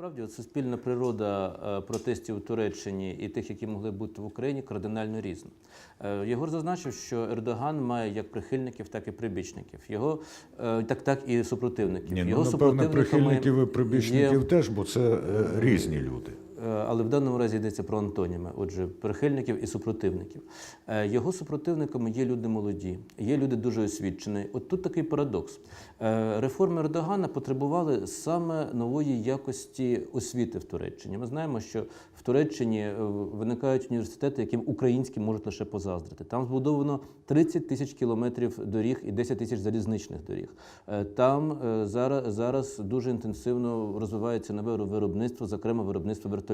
Насправді, от суспільна природа е, протестів у Туреччині і тих, які могли бути в Україні, кардинально різна. Е, Єгор зазначив, що Ердоган має як прихильників, так і прибічників. Його е, так, так і супротивників. Ні, ну, Його напевно, супротивниками прихильників і прибічників є- теж, бо це різні люди. Е, Але в даному разі йдеться про антоніми, отже, прихильників і супротивників. Е, Його супротивниками є люди молоді, є люди дуже освічені. От тут такий парадокс. Е, Реформи Ердогана потребували саме нової якості освіти в Туреччині. Ми знаємо, що в Туреччині виникають університети, яким українські можуть лише позаздрити. Там збудовано 30 тисяч кілометрів доріг і 10 тисяч залізничних доріг. Там зараз, зараз дуже інтенсивно розвивається нове виробництво, зокрема виробництво вертольотів.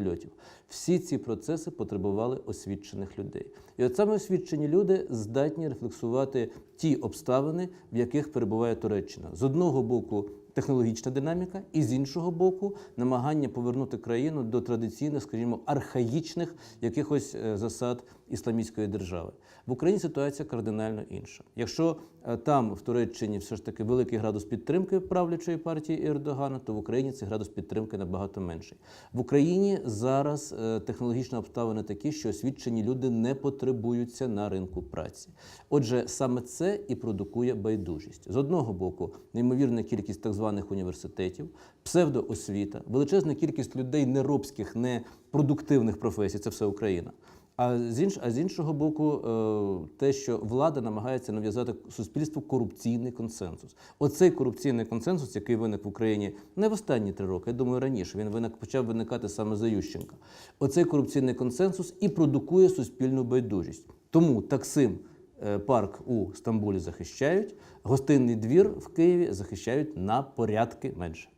Всі ці процеси потребували освічених людей. І от саме освічені люди здатні рефлексувати ті обставини, в яких перебуває Туреччина. З одного боку, технологічна динаміка, і з іншого боку, намагання повернути країну до традиційних, скажімо, архаїчних якихось е, засад ісламістської держави. В Україні ситуація кардинально інша. Якщо е, там в Туреччині все ж таки великий градус підтримки правлячої партії Ердогана, то в Україні цей градус підтримки набагато менший. В Україні зараз е, технологічні обставини такі, що освічені люди не потребуються на ринку праці. Отже, саме це і продукує байдужість. З одного боку, неймовірна кількість так званих університетів, псевдоосвіта, величезна кількість людей неробських, непродуктивних професій це все Україна. А з, інш, а з іншого боку, е, те, що влада намагається нав'язати суспільству корупційний консенсус. Оцей корупційний консенсус, який виник в Україні не в останні три роки, я думаю, раніше він виник, почав виникати саме за Ющенка. Оцей корупційний консенсус і продукує суспільну байдужість. Тому таксим парк у Стамбулі захищають, гостинний двір в Києві захищають на порядки менше.